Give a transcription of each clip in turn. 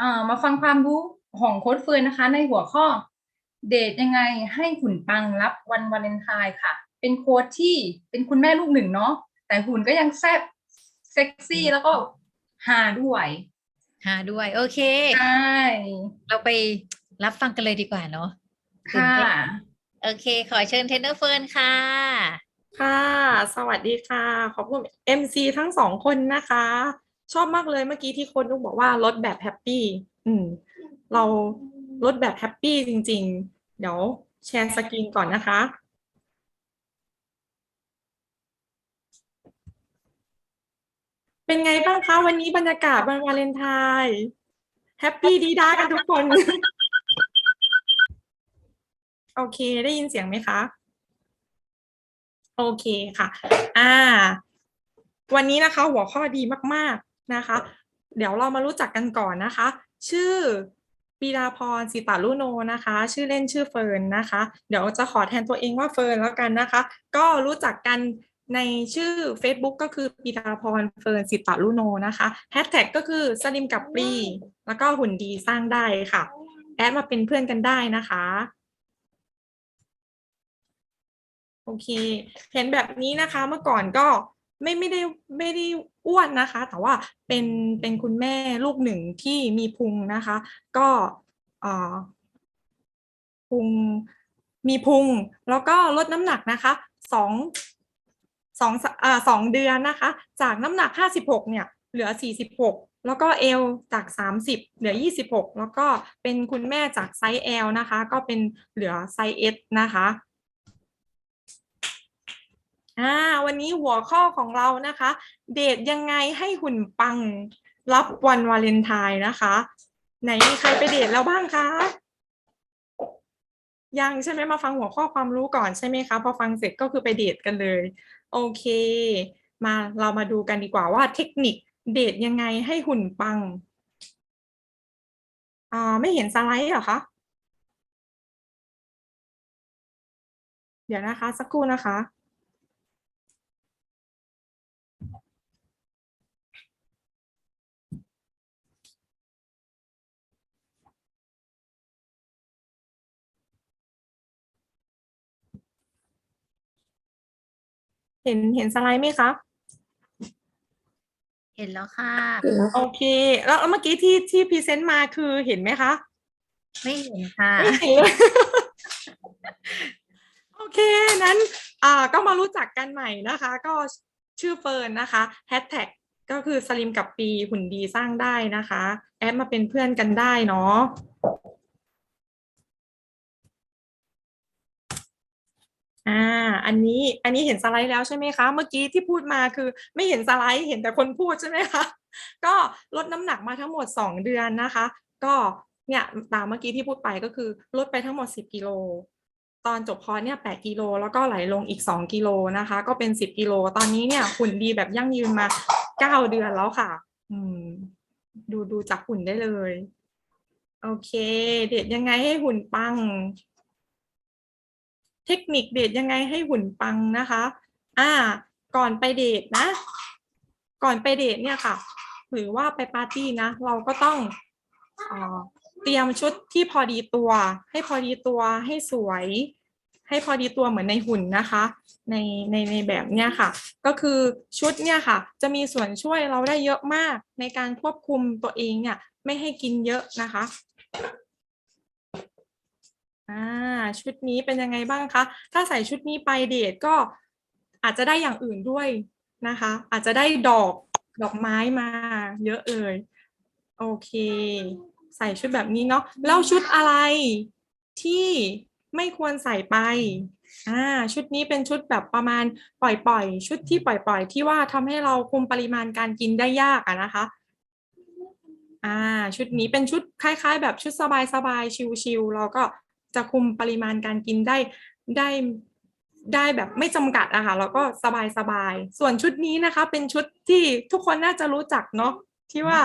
อ่ามาฟังความรู้ของโค้ดเฟิร์นนะคะ ในหัวข้อเดทยังไงให้หุ่นปังรับวันวาเลนไทน์ค่ะ เป็นโค้ดที่เป็นคุณแม่ลูกหนึ่งเนาะแต่หุ่นก็ยังแซ่บเซ็กซี่แล้วก็ฮาด้วยหาด้วย โอเคใช่เราไปรับฟังกันเลยดีกว่าเนาะค่ะโอเค ขอเชิญเทรนเนอร์เฟิร์นค่ะ ค่ะ สวัสดีค่ะ ขอบคุณ MC ทั้งสองคนนะคะ ชอบมากเลยเมื่อกี้ที่คนนุกบอกว่าลดแบบแฮปปี้อืมเราลดแบบแฮปปี้จริง ๆ เดี๋ยวแชร์สกรีนก่อนนะคะเป็นไงบ้างคะวันนี้บรรยากาศวันวาเลนไทน์แฮปปี้ดีด้ากันทุกคน โอเคได้ยินเสียงไหมคะ โอเคค่ะ อ่า วันนี้นะคะ หัวข้อดีมากๆ นะคะ เดี๋ยวเรามารู้จักกันก่อนนะคะ ชื่อปีดาพรสิตาลุโนนะคะ ชื่อเล่นชื่อเฟิร์นนะคะ เดี๋ยวจะขอแทนตัวเองว่าเฟิร์นแล้วกันนะคะ ก็รู้จักกันในชื่อ Facebook ก็คือปีดาพรเฟิร์นสิตาลุโนนะคะแฮชแท็กก็คือสลิมกับปรีแล้วก็หุ่นดีสร้างได้ค่ะ แอดมาเป็นเพื่อนกันได้นะคะโอเค เห็นแบบนี้นะคะ เมื่อก่อนก็ ไม่ไม่ได้ไม่ได้อ้วนนะคะ แต่ว่าเป็นเป็นคุณแม่ลูกหนึ่งที่มีพุงนะคะ ก็อ่อพุงมีพุง แล้วก็ลดน้ำหนักนะคะสองสองอ่าสองเดือนนะคะ จากน้ำหนักห้าสิบหกเนี่ยเหลือสี่สิบหกแล้วก็เอลจากสามสิบเหลือยี่สิบหกแล้วก็เป็นคุณแม่จากไซส์ L นะคะ ก็เป็นเหลือไซส์ S นะคะ อ่าวันนี้หัวข้อของเรานะคะ เดทยังไงให้หุ่นปังรับวันวาเลนไทน์นะคะ ไหนมีใครไปเดทแล้วบ้างคะยังใช่ไหมมาฟังหัวข้อความรู้ก่อนใช่ไหมคะพอฟังเสร็จก็คือไปเดทกันเลย โอเค มาเรามาดูกันดีกว่าว่าเทคนิคเดทยังไงให้หุ่นปังอ่าไม่เห็นสไลด์เหรอคะเดี๋ยวนะคะ สักครู่นะคะ เห็นเห็นสไลด์ไหมคะ เห็นแล้วค่ะ โอเค แล้วแล้วเมื่อกี้ที่ที่พรีเซนต์มาคือเห็นไหมคะ ไม่เห็นค่ะ ไม่เห็นเลย โอเค นั้น อ่า ก็มารู้จักกันใหม่นะคะ ก็ชื่อเฟิร์นนะคะแฮชแท็กก็คือสลิมกับปีหุ่นดีสร้างได้นะคะ แอดมาเป็นเพื่อนกันได้เนาะ อ่า อันนี้ อันนี้เห็นสไลด์แล้วใช่ไหมคะ เมื่อกี้ที่พูดมาคือไม่เห็นสไลด์ เห็นแต่คนพูดใช่ไหมคะ ก็ลดน้ำหนักมาทั้งหมดสองเดือนนะคะ ก็เนี่ยตามเมื่อกี้ที่พูดไปก็คือลดไปทั้งหมดสิบกิโล ตอนจบคอร์สเนี่ยแปดกิโล แล้วก็ไหลลงอีกสองกิโลนะคะ ก็เป็นสิบกิโล ตอนนี้เนี่ยหุ่นดีแบบยั่งยืนมาเก้าเดือนแล้วค่ะ อืม ดูดูจากหุ่นได้เลย โอเค เดทยังไงให้หุ่นปัง เทคนิคเดทยังไงให้หุ่นปังนะคะ อ่า ก่อนไปเดทนะ ก่อนไปเดทเนี่ยค่ะ หรือว่าไปปาร์ตี้นะ เราก็ต้องเอเตรียมชุดที่พอดีตัว ให้พอดีตัวให้สวย ให้พอดีตัวเหมือนในหุ่นนะคะ ในในในแบบเนี้ยค่ะ ก็คือชุดเนี่ยค่ะ จะมีส่วนช่วยเราได้เยอะมากในการควบคุมตัวเองเนี่ย ไม่ให้กินเยอะนะคะ อ่าชุดนี้เป็นยังไงบ้างคะ ถ้าใส่ชุดนี้ไปเดทก็อาจจะได้อย่างอื่นด้วยนะคะ อาจจะได้ดอกดอกไม้มาเยอะเลยโอเค ใส่ชุดแบบนี้เนาะแล้วชุดอะไรที่ไม่ควรใส่ไปอ่าชุดนี้เป็นชุดแบบประมาณปล่อยๆ ชุดที่ปล่อยๆ ที่ว่าทำให้เราคุมปริมาณการกินได้ยากอะนะคะอ่าชุดนี้เป็นชุดคล้าย ๆ แบบชุดสบายๆชิลๆเราก็ จะคุมปริมาณการกินได้ได้ได้แบบไม่จำกัดอะค่ะแล้วก็สบายๆส่วนชุดนี้นะคะ เป็นชุดที่ทุกคนน่าจะรู้จักเนาะที่ว่า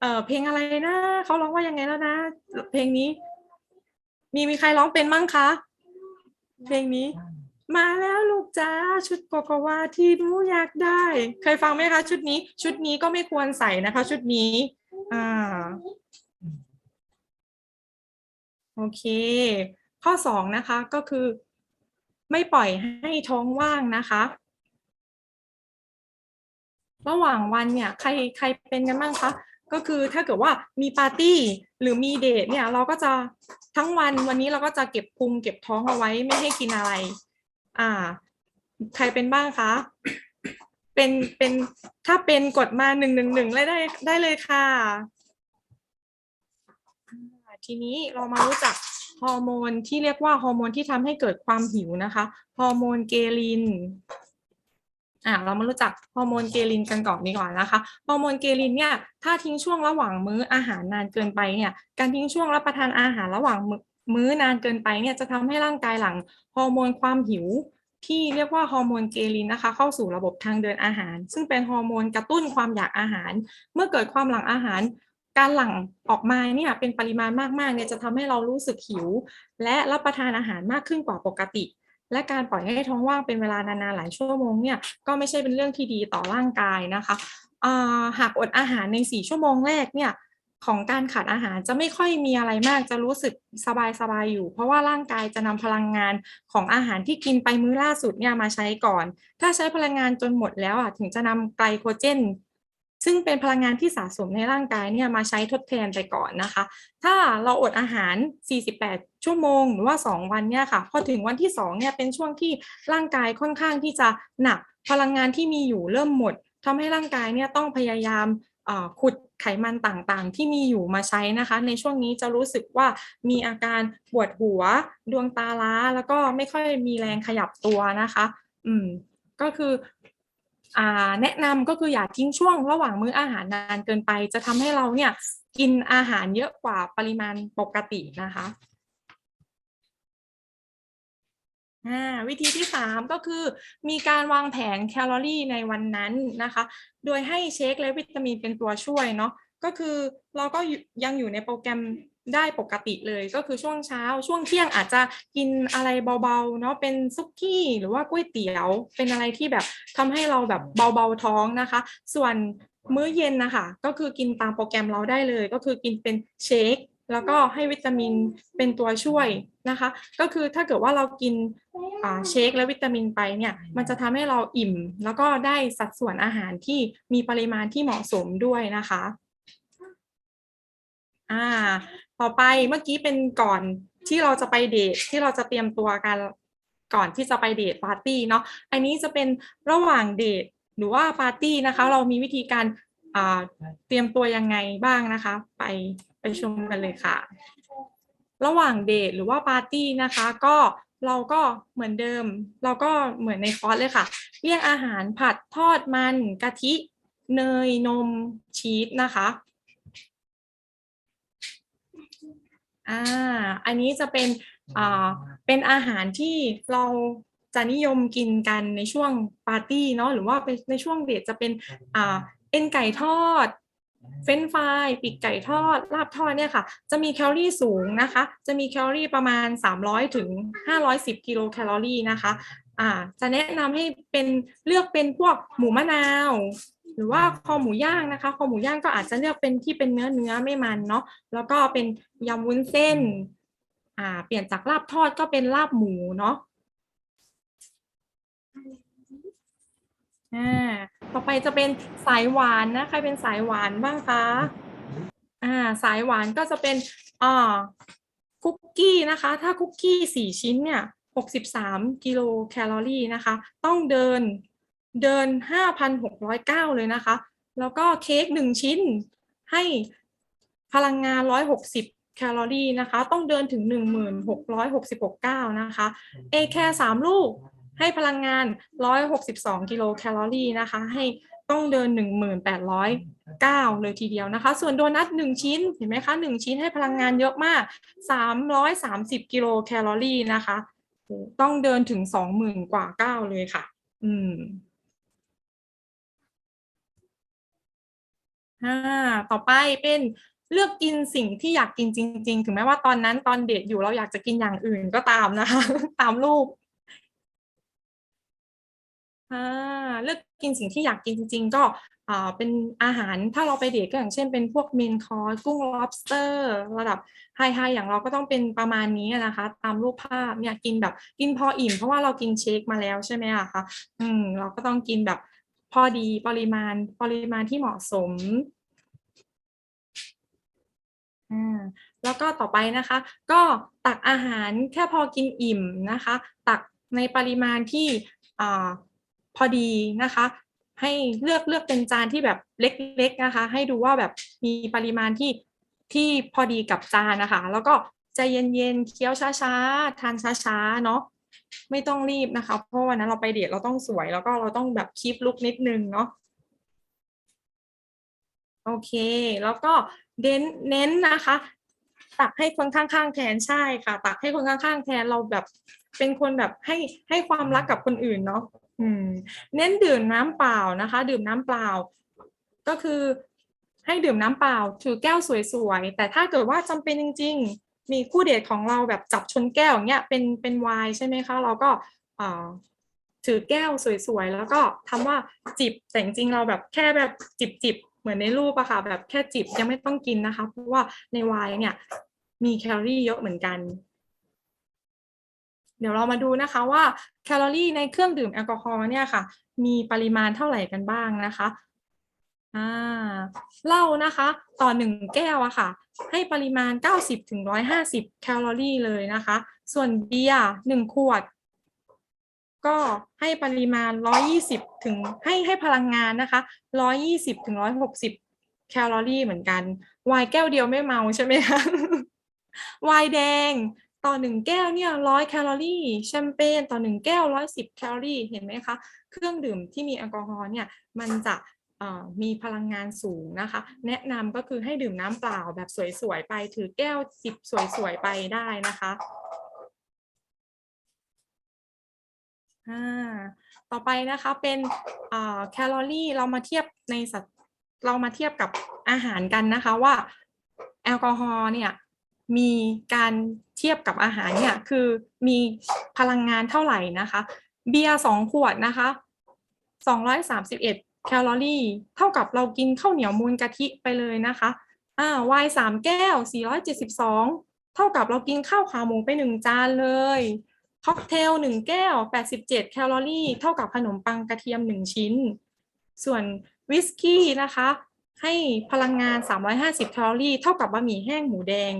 เออเพลงอะไรนะเขาร้องว่ายังไงแล้วนะ เพลงนี้ มีมีใครร้องเป็นมั่งคะ เพลงนี้ มาแล้วลูกจ้าชุดโกโกวาที่หนูอยากได้ เคยฟังไหมคะ ชุดนี้ ชุดนี้ก็ไม่ควรใส่นะคะ ชุดนี้ อ่า โอเค ข้อสองนะคะก็คือ ไม่ปล่อยให้ท้องว่างนะคะ ระหว่างวันเนี่ยใครใครเป็นกันบ้างคะก็คือถ้าเกิดว่ามีปาร์ตี้หรือมีเดทเนี่ยเราก็จะทั้งวันวันนี้เราก็จะเก็บพุงเก็บท้องเอาไว้ไม่ให้กินอะไร อ่า ใครเป็นบ้างคะเป็นเป็นถ้าเป็นกดมาหนึ่งหนึ่งหนึ่งเลยได้ได้เลยค่ะ ทีนี้เรามารู้จักฮอร์โมนที่เรียกว่าฮอร์โมนที่ทำให้เกิดความหิวนะคะฮอร์โมนเกลินอ่าเรามารู้จักฮอร์โมนเกลินกันก่อนดีกว่านะคะฮอร์โมนเกลินเนี่ยถ้าทิ้งช่วงระหว่างมื้ออาหารนานเกินไปเนี่ยการทิ้งช่วงรับประทานอาหารระหว่างมื้อนานเกินไปเนี่ยจะทำให้ร่างกายหลังฮอร์โมนความหิว ที่เรียกว่าฮอร์โมนเกลินนะคะ เข้าสู่ระบบทางเดินอาหาร ซึ่งเป็นฮอร์โมนกระตุ้นความอยากอาหาร เมื่อเกิดความหลังอาหาร การหลั่งออกมาเนี่ยเป็นปริมาณมากๆเนี่ยจะทำให้เรารู้สึกหิว และรับประทานอาหารมากขึ้นกว่าปกติ และการปล่อยให้ท้องว่างเป็นเวลานานๆหลายชั่วโมงเนี่ยก็ไม่ใช่เป็นเรื่องที่ดีต่อร่างกายนะคะาหากอดอาหารใน 4 ชั่วโมงแรกเนี่ยของการขาดอาหารจะไม่ค่อยมีอะไรมากจะรู้สึกสบายๆอยู่ เพราะว่าร่างกายจะนำพลังงานของอาหารที่กินไปมื้อล่าสุดเนี่ยมาใช้ก่อน ถ้าใช้พลังงานจนหมดแล้วอะถึงจะนำไกลโคเจน ซึ่งเป็นพลังงานที่สะสมในร่างกายเนี่ยมาใช้ทดแทนไปก่อนนะคะ ถ้าเราอดอาหาร 48 ชั่วโมง หรือว่า 2 วันเนี่ยค่ะ พอถึงวันที่2เนี่ยเป็นช่วงที่ร่างกายค่อนข้างที่จะหนัก พลังงานที่มีอยู่เริ่มหมดทำให้ร่างกายเนี่ยต้องพยายามขุดไขมันต่างๆ ที่มีอยู่มาใช้นะคะ ในช่วงนี้จะรู้สึกว่ามีอาการปวดหัว ดวงตาล้า แล้วก็ไม่ค่อยมีแรงขยับตัวนะคะ อืมก็คือ แนะนำก็คืออย่าทิ้งช่วงระหว่างมื้ออาหารนานเกินไป จะทำให้เราเนี่ยกินอาหารเยอะกว่าปริมาณปกตินะคะวิธีที่สามก็คือ มีการวางแผนแคลอรี่ในวันนั้นนะคะ โดยให้เช็คและวิตามินเป็นตัวช่วยเนาะก็คือเราก็ยังอยู่ในโปรแกรม ได้ปกติเลยก็คือช่วงเช้า ช่วงเที่ยงอาจจะกินอะไรเบาๆเนาะเป็นซุกี้หรือว่าก๋วยเตี๋ยว เป็นอะไรที่แบบทำให้เราแบบเบาๆท้องนะคะ ส่วนมื้อเย็นนะคะก็คือกินตามโปรแกรมเราได้เลย ก็คือกินเป็นเชคแล้วก็ให้วิตามินเป็นตัวช่วยนะคะ ก็คือถ้าเกิดว่าเรากินเชคและวิตามินไปเนี่ยมันจะทำให้เราอิ่ม แล้วก็ได้สัดส่วนอาหารที่มีปริมาณที่เหมาะสมด้วยนะคะอ่า ต่อไปเมื่อกี้เป็นก่อนที่เราจะไปเดทที่เราจะเตรียมตัวกันก่อนที่จะไปเดทปาร์ตี้เนาะอันนี้จะเป็นระหว่างเดทหรือว่าปาร์ตี้นะคะ เรามีวิธีการเตรียมตัวยังไงบ้างนะคะ ไปไปชมกันเลยค่ะ ระหว่างเดทหรือว่าปาร์ตี้นะคะ ก็เราก็เหมือนเดิม เราก็เหมือนในคอร์สเลยค่ะเรียกอาหารผัดทอดมันกะทิ เนยนมชีสนะคะ อ่าอันนี้จะเป็นอ่าเป็นอาหารที่เราจะนิยมกินกันในช่วงปาร์ตี้เนาะหรือว่าเป็นในช่วงเดทจะเป็นอ่าเอ็นไก่ทอดเฟรนฟรายปีกไก่ทอด ลาบทอดเนี่ยค่ะ จะมีแคลอรี่สูงนะคะ จะมีแคลอรี่ประมาณ 300 ถึง 510 กิโลแคลอรี่นะคะ อ่า จะแนะนำให้เป็นเลือกเป็นพวกหมูมะนาว หรือว่าคอหมูย่างนะคะ คอหมูย่างก็อาจจะเลือกเป็นที่เป็นเนื้อเนื้อไม่มันเนาะแล้วก็เป็นยำวุ้นเส้นอ่าเปลี่ยนจากลาบทอดก็เป็นลาบหมูเนาะอ่าต่อไปจะเป็นสายหวานนะใครเป็นสายหวานบ้างคะอ่าสายหวานก็จะเป็นอ่าคุกกี้นะคะ ถ้าคุกกี้สี่ชิ้นเนี่ยหกสิบสามกิโลแคลอรี่นะคะ ต้องเดิน เดินห้าพันหกร้อยเลยนะคะ แล้วก็เค้กหนึ่งชิ้นให้พลังงานร้อยหกสิบแคลอรี่นะคะ ต้องเดินถึงหนึ่งหมื่นหกร้อยหกสิบหกเก้านะคะ เอแคร์สามลูกให้พลังงาน 162 กิโลแคลอรี่นะคะ ให้ต้องเดิน 1,809 เลยทีเดียวนะคะ ส่วนโดนัท 1 ชิ้น เห็นไหมคะ 1 ชิ้นให้พลังงานเยอะมาก 330 กิโลแคลอรี่นะคะ ต้องเดินถึง 20,000 กว่าก้าเลยค่ะ อืม อ่า ต่อไปเป็นเลือกกินสิ่งที่อยากกินจริง ๆ ถึงแม้ว่าตอนนั้นตอนเดทอยู่เราอยากจะกินอย่างอื่นก็ตามนะคะ ตามรูปเลือกกินสิ่งที่อยากกินจริง ๆ ก็เป็นอาหารถ้าเราไปเดทก็อย่างเช่นเป็นพวกเมนคอร์สกุ้ง lobster ระดับไฮไฮอย่างเราก็ต้องเป็นประมาณนี้นะคะ ตามรูปภาพเนี่ยกินแบบกินพออิ่มเพราะว่าเรากินเชคมาแล้วใช่ไหมอะคะอืมเราก็ต้องกินแบบ พอดีปริมาณปริมาณที่เหมาะสมอ่าแล้วก็ต่อไปนะคะ ก็ตักอาหารแค่พอกินอิ่มนะคะ ตักในปริมาณที่อ่าพอดีนะคะ ให้เลือกเลือกเป็นจานที่แบบเล็กๆนะคะ ให้ดูว่าแบบมีปริมาณที่ที่พอดีกับจานนะคะ แล้วก็ใจเย็นๆเคี้ยวช้าๆทานช้าๆเนาะ ไม่ต้องรีบนะคะ เพราะวันนั้นเราไปเดทเราต้องสวยแล้วก็เราต้องแบบคีปลุกนิดนึงเนาะโอเค แล้วก็เน้นเน้นนะคะ ตักให้คนข้างๆแทนใช่ค่ะ ตักให้คนข้างๆแทนเราแบบเป็นคนแบบให้ให้ความรักกับคนอื่นเนาะอืม เน้นดื่มน้ำเปล่านะคะ ดื่มน้ำเปล่า ก็คือให้ดื่มน้ำเปล่าถือแก้วสวยๆแต่ถ้าเกิดว่าจำเป็นจริง มีคู่เดทของเราแบบจับชนแก้วอย่างเงี้ยเป็นเป็นไวน์ใช่ไหมคะเราก็อ่าถือแก้วสวยๆ แล้วก็ทำว่าจิบแต่จริงเราแบบแค่แบบจิบๆเหมือนในรูปอะค่ะ แบบแค่จิบยังไม่ต้องกินนะคะ เพราะว่าในไวน์เนี่ย มีแคลอรี่เยอะเหมือนกัน เดี๋ยวเรามาดูนะคะว่าแคลอรี่ในเครื่องดื่มแอลกอฮอล์เนี่ยค่ะ มีปริมาณเท่าไหร่กันบ้างนะคะ อ่าเหล้านะคะ ต่อหนึ่งแก้วอะค่ะ ให้ปริมาณ 90ถึง150แคลอรี่เลยนะคะ ส่วนเบียร์หนึ่งขวด ก็ให้ปริมาณ 120 ถึงให้ให้พลังงานนะคะ 120ถึง160 แคลอรี่เหมือนกัน ไวน์แก้วเดียวไม่เมาใช่ไหมคะไวน์แดงต่อหนึ่งแก้วเนี่ยร้อยแคลอรี่แชมเปญต่อหนึ่งแก้วร้อยสิบแคลอรี่เห็นไหมคะ เครื่องดื่มที่มีแอลกอฮอล์เนี่ยมันจะ มีพลังงานสูงนะคะ แนะนำก็คือให้ดื่มน้ำเปล่าแบบสวยๆไป ถือแก้วจิบสวยๆไปได้นะคะต่อไปนะคะเป็นแคลอรี่เรามาเทียบในสัดเรามาเทียบกับอาหารกันนะคะว่าแอลกอฮอล์เนี่ยมีการเทียบกับอาหารเนี่ยคือมีพลังงานเท่าไหร่นะคะ เบียร์สองขวดนะคะสองร้อยสามสิบเอ็ด แคลอรี่ เท่ากับเรากินข้าวเหนียวมูลกะทิไปเลยนะคะอ่าวน์สามแก้วสี่ร้อยเจ็ดสิบสองเท่ากับเรากินข้าวขาหมูไปหนึ่งจานเลยค็อกเทลหนึ่งแก้ว 87 แคลอรี่ เท่ากับขนมปังกระเทียม1ชิ้น ส่วนวิสกี้นะคะ ให้พลังงาน 350 แคลอรี่ เท่ากับบะหมี่แห้งหมูแดง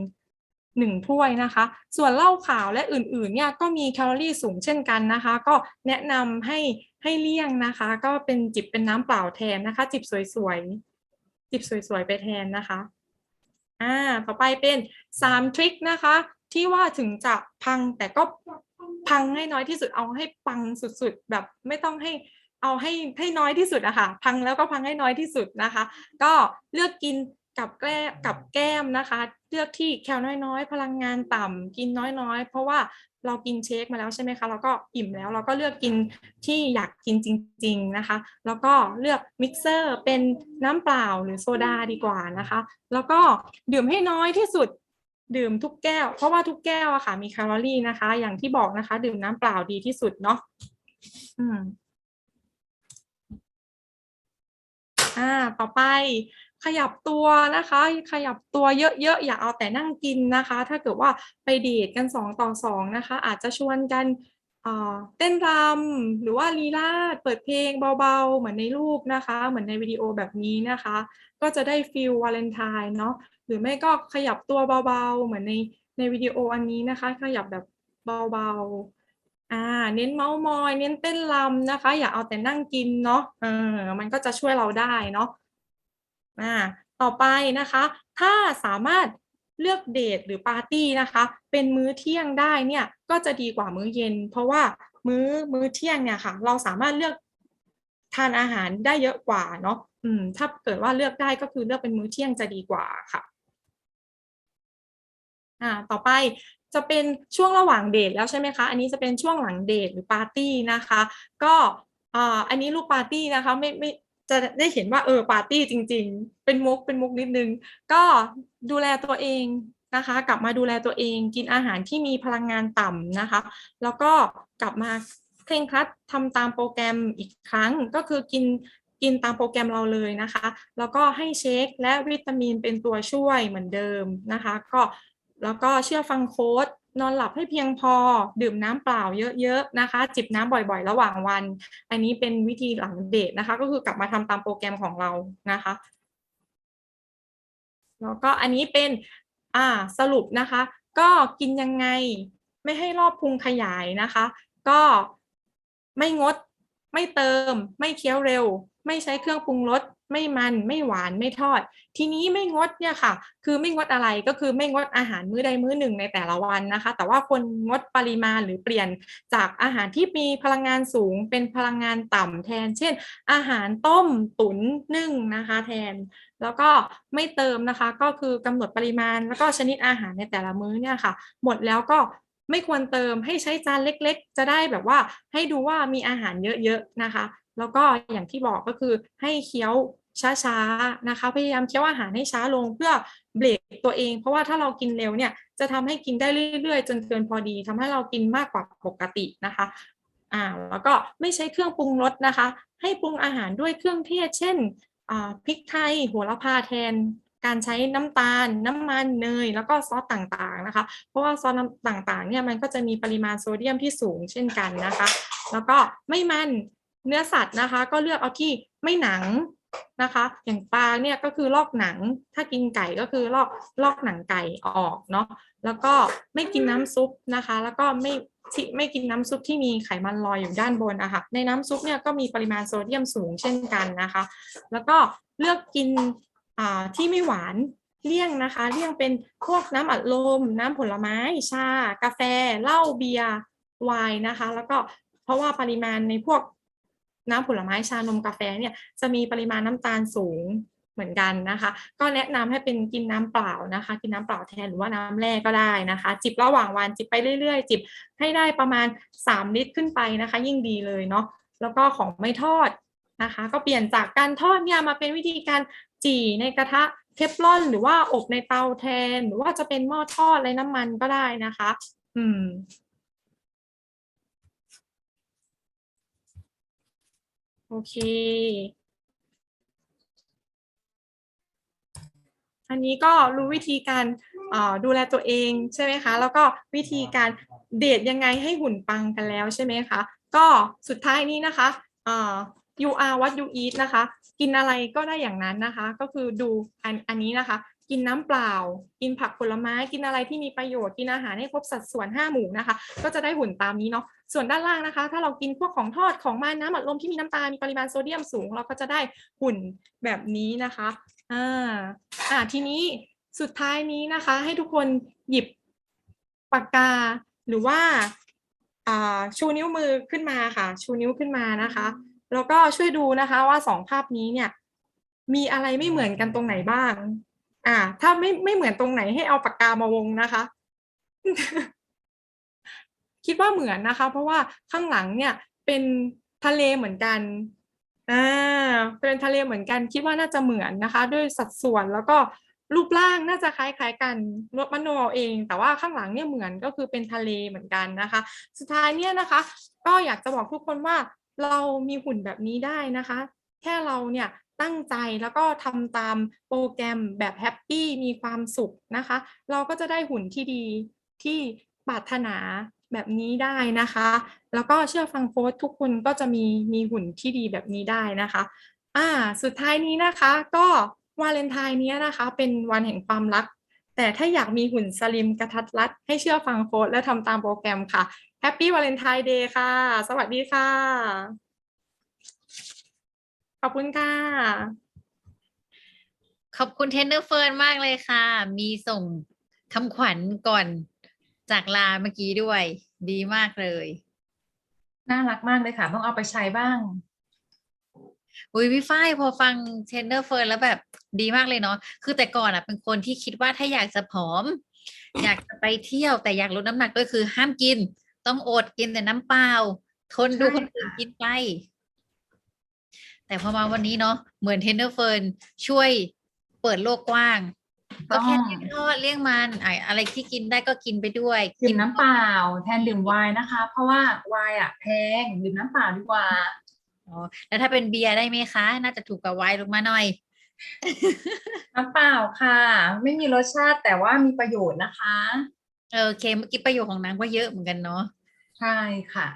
1ถ้วยนะคะ ส่วนเหล้าขาวและอื่นๆเนี่ยก็มีแคลอรี่สูงเช่นกันนะคะ ก็แนะนำให้ ให้เลี่ยงนะคะ ก็เป็นจิบเป็นน้ำเปล่าแทนนะคะ จิบสวยๆ จิบสวยๆ ไปแทนนะคะอ่าต่อไปเป็นสามทริคนะคะ ที่ว่าถึงจะพังแต่ก็พังให้น้อยที่สุดเอาให้ปังสุดๆ แบบไม่ต้องให้เอาให้ให้น้อยที่สุดอะค่ะพังแล้วก็พังให้น้อยที่สุดนะคะ ก็เลือกกิน กับแกล้กับแก้มนะคะ เลือกที่แคลน้อยๆ พลังงานต่ำกินน้อยๆ เพราะว่าเรากินเชคมาแล้วใช่ไหมคะเราก็อิ่มแล้วเราก็เลือกกินที่อยากกินจริง ๆนะคะ แล้วก็เลือกมิกเซอร์เป็นน้ำเปล่าหรือโซดาดีกว่านะคะ แล้วก็ดื่มให้น้อยที่สุดดื่มทุกแก้ว เพราะว่าทุกแก้วอะค่ะ มีแคลอรี่นะคะ อย่างที่บอกนะคะ ดื่มน้ำเปล่าดีที่สุดเนาะอืมอ่า ต่อไป ขยับตัวนะคะ ขยับตัวเยอะๆ อย่าเอาแต่นั่งกินนะคะ ถ้าเกิดว่าไปเดทกันสองต่อสองนะคะ อาจจะชวนกันเต้นรำหรือว่าลีลาดเปิดเพลงเบาๆ เหมือนในรูปนะคะ เหมือนในวิดีโอแบบนี้นะคะ ก็จะได้ฟิลวาเลนไทน์เนาะหรือไม่ก็ขยับตัวเบาๆ เหมือนในในวิดีโออันนี้นะคะ ขยับแบบเบาๆอ่าเน้นเมาส์มอย เน้นเต้นรำนะคะ อย่าเอาแต่นั่งกินเนาะเออมันก็จะช่วยเราได้เนาะ อ่าต่อไปนะคะ ถ้าสามารถเลือกเดทหรือปาร์ตี้นะคะ เป็นมื้อเที่ยงได้เนี่ยก็จะดีกว่ามื้อเย็น เพราะว่ามื้อมื้อเที่ยงเนี่ยค่ะ เราสามารถเลือกทานอาหารได้เยอะกว่าเนาะอืมถ้าเกิดว่าเลือกได้ก็คือเลือกเป็นมื้อเที่ยงจะดีกว่าค่ะอ่าต่อไปจะเป็นช่วงระหว่างเดทแล้วใช่ไหมคะ อันนี้จะเป็นช่วงหลังเดทหรือปาร์ตี้นะคะ ก็อ่าอันนี้รูปปาร์ตี้นะคะไม่ไม่ จะได้เห็นว่าเออปาร์ตี้จริง ๆ เป็นมุกเป็นมุกนิดนึง ก็ดูแลตัวเองนะคะ กลับมาดูแลตัวเอง กินอาหารที่มีพลังงานต่ำนะคะ แล้วก็กลับมาเคร่งครัดทำตามโปรแกรมอีกครั้งก็คือกินกินตามโปรแกรมเราเลยนะคะ แล้วก็ให้เช็คและวิตามินเป็นตัวช่วยเหมือนเดิมนะคะ ก็แล้วก็เชื่อฟังโค้ด นอนหลับให้เพียงพอ ดื่มน้ำเปล่าเยอะๆนะคะ จิบน้ำบ่อยๆ ระหว่างวัน อันนี้เป็นวิธีหลังเดทนะคะ ก็คือกลับมาทำตามโปรแกรมของเรานะคะแล้วก็อันนี้เป็นอ่าสรุปนะคะ ก็กินยังไงไม่ให้รอบพุงขยายนะคะ ก็ไม่งด ไม่เติม ไม่เคี้ยวเร็ว ไม่ใช้เครื่องปรุงรส ไม่มันไม่หวานไม่ทอด ทีนี้ไม่งดเนี่ยค่ะ คือไม่งดอะไรก็คือไม่งดอาหารมื้อใดมื้อหนึ่งในแต่ละวันนะคะ แต่ว่าคนงดปริมาณหรือเปลี่ยนจากอาหารที่มีพลังงานสูงเป็นพลังงานต่ำแทน เช่น อาหารต้มตุ๋นนึ่งนะคะแทน แล้วก็ไม่เติมนะคะ ก็คือกำหนดปริมาณ แล้วก็ชนิดอาหารในแต่ละมื้อเนี่ยค่ะ หมดแล้วก็ไม่ควรเติมให้ใช้จานเล็ก ๆ จะได้แบบว่าให้ดูว่ามีอาหารเยอะๆนะคะ แล้วก็อย่างที่บอกก็คือให้เคี้ยวช้าๆนะคะ พยายามเคี้ยวอาหารให้ช้าลงเพื่อเบรกตัวเอง เพราะว่าถ้าเรากินเร็วเนี่ยจะทำให้กินได้เรื่อยๆ จนเกินพอดีทำให้เรากินมากกว่าปกตินะคะอ่าแล้วก็ไม่ใช้เครื่องปรุงรสนะคะ ให้ปรุงอาหารด้วยเครื่องเทศเช่นอ่าพริกไทยโหระพาแทน การใช้น้ำตาล น้ำมันเนย แล้วก็ซอสต่างๆนะคะ เพราะว่าซอสต่างๆเนี่ยมันก็จะมีปริมาณโซเดียมที่สูงเช่นกันนะคะ แล้วก็ไม่มัน เนื้อสัตว์นะคะ ก็เลือกเอาที่ไม่หนังนะคะ อย่างปลาเนี่ยก็คือลอกหนัง ถ้ากินไก่ก็คือลอกลอกหนังไก่ออกเนาะ แล้วก็ไม่กินน้ำซุปนะคะ แล้วก็ไม่ไม่กินน้ำซุปที่มีไขมันลอยอยู่ด้านบนอะค่ะ ในน้ำซุปเนี่ยก็มีปริมาณโซเดียมสูงเช่นกันนะคะ แล้วก็เลือกกินอ่าที่ไม่หวานเลี่ยงนะคะเลี่ยงเป็นพวกน้ำอัดลม น้ำผลไม้ ชา กาแฟ เหล้า เบียร์ ไวน์นะคะ แล้วก็เพราะว่าปริมาณในพวก น้ำผลไม้ชานมกาแฟเนี่ยจะมีปริมาณน้ำตาลสูงเหมือนกันนะคะ ก็แนะนำให้เป็นกินน้ำเปล่านะคะ กินน้ำเปล่าแทนหรือว่าน้ำแร่ก็ได้นะคะ จิบระหว่างวันจิบไปเรื่อยๆ จิบให้ได้ประมาณ 3 ลิตรขึ้นไปนะคะ ยิ่งดีเลยเนาะแล้วก็ของไม่ทอดนะคะ ก็เปลี่ยนจากการทอดเนี่ยมาเป็นวิธีการจี่ในกระทะเทฟลอน หรือว่าอบในเตาแทน หรือว่าจะเป็นหม้อทอดไร้น้ำมันก็ได้นะคะ อืม อเค อันนี้ก็รู้วิธีการดูแลตัวเองใช่ไหมคะ แล้วก็วิธีการเดทยังไงให้หุ่นปังกันแล้วใช่ไหมคะ ก็สุดท้ายนี้นะคะ you are what you eat นะคะ กินอะไรก็ได้อย่างนั้นนะคะ ก็คือดูอันอันนี้นะคะ กินน้ำเปล่า กินผักผลไม้กินอะไรที่มีประโยชน์กินอาหารให้ครบสัดส่วนห้าหมู่นะคะ ก็จะได้หุ่นตามนี้เนาะส่วนด้านล่างนะคะ ถ้าเรากินพวกของทอดของมันน้ำอัดลมที่มีน้ำตาลมีปริมาณโซเดียมสูง เราก็จะได้หุ่นแบบนี้นะคะอ่าอ่าทีนี้สุดท้ายนี้นะคะ ให้ทุกคนหยิบปากกาหรือว่าอ่าชูนิ้วมือขึ้นมาค่ะ ชูนิ้วขึ้นมานะคะ แล้วก็ช่วยดูนะคะว่าสองภาพนี้เนี่ย มีอะไรไม่เหมือนกันตรงไหนบ้าง อ่า ถ้าไม่ไม่เหมือนตรงไหนให้เอาปากกามาวงนะคะ คิดว่าเหมือนนะคะ เพราะว่าข้างหลังเนี่ย เป็นทะเลเหมือนกันอ่าเป็นทะเลเหมือนกัน คิดว่าน่าจะเหมือนนะคะ ด้วยสัดส่วนแล้วก็รูปร่างน่าจะคล้ายๆกันนวดมโนเอาเอง แต่ว่าข้างหลังเนี่ยเหมือนก็คือเป็นทะเลเหมือนกันนะคะ สุดท้ายเนี่ยนะคะ ก็อยากจะบอกทุกคนว่าเรามีหุ่นแบบนี้ได้นะคะ แค่เราเนี่ย ตั้งใจแล้วก็ทำตามโปรแกรมแบบแฮปปี้มีความสุขนะคะ เราก็จะได้หุ่นที่ดีที่ปรารถนาแบบนี้ได้นะคะ แล้วก็เชื่อฟังโค้ชทุกคนก็จะมีมีหุ่นที่ดีแบบนี้ได้นะคะ อ่า สุดท้ายนี้นะคะ ก็วาเลนไทน์เนี้ยนะคะ เป็นวันแห่งความรัก แต่ถ้าอยากมีหุ่นสลิมกระทัดรัด ให้เชื่อฟังโค้ชและทำตามโปรแกรมค่ะแฮปปี้วาเลนไทน์เดย์ค่ะ สวัสดีค่ะ ขอบคุณค่ะ ขอบคุณเทรนเนอร์เฟิร์นมากเลยค่ะ มีส่งคำขวัญก่อนจากลาเมื่อกี้ด้วย ดีมากเลย น่ารักมากเลยค่ะ ต้องเอาไปใช้บ้าง อุ้ยพี่ฝ้ายพอฟังเทรนเนอร์เฟิร์นแล้วแบบดีมากเลยเนาะ คือแต่ก่อนอะเป็นคนที่คิดว่าถ้าอยากจะผอม อยากจะไปเที่ยวแต่อยากลดน้ำหนักก็คือห้ามกิน ต้องอดกินแต่น้ำเปล่า ทนดูใช่คนอื่นกินไป แต่พอมาวันนี้เนาะเหมือนเทรนเนอร์เฟิร์นช่วยเปิดโลกกว้างก็แค่ต้องเลี่ยงทอดเลี่ยงมันอะอะไรที่กินได้ก็กินไปด้วยดื่มน้ำเปล่า แทนดื่มไวน์นะคะ เพราะว่าไวน์อะแพงดื่มน้ำเปล่าดีกว่าอ๋อแล้วถ้าเป็นเบียร์ได้ไหมคะ น่าจะถูกกว่าไวน์ลงมาหน่อยน้ำเปล่าค่ะ ไม่มีรสชาติแต่ว่ามีประโยชน์นะคะเออโอเคเมื่อกี้ประโยชน์ของนางก็เยอะเหมือนกันเนาะใช่ค่ะ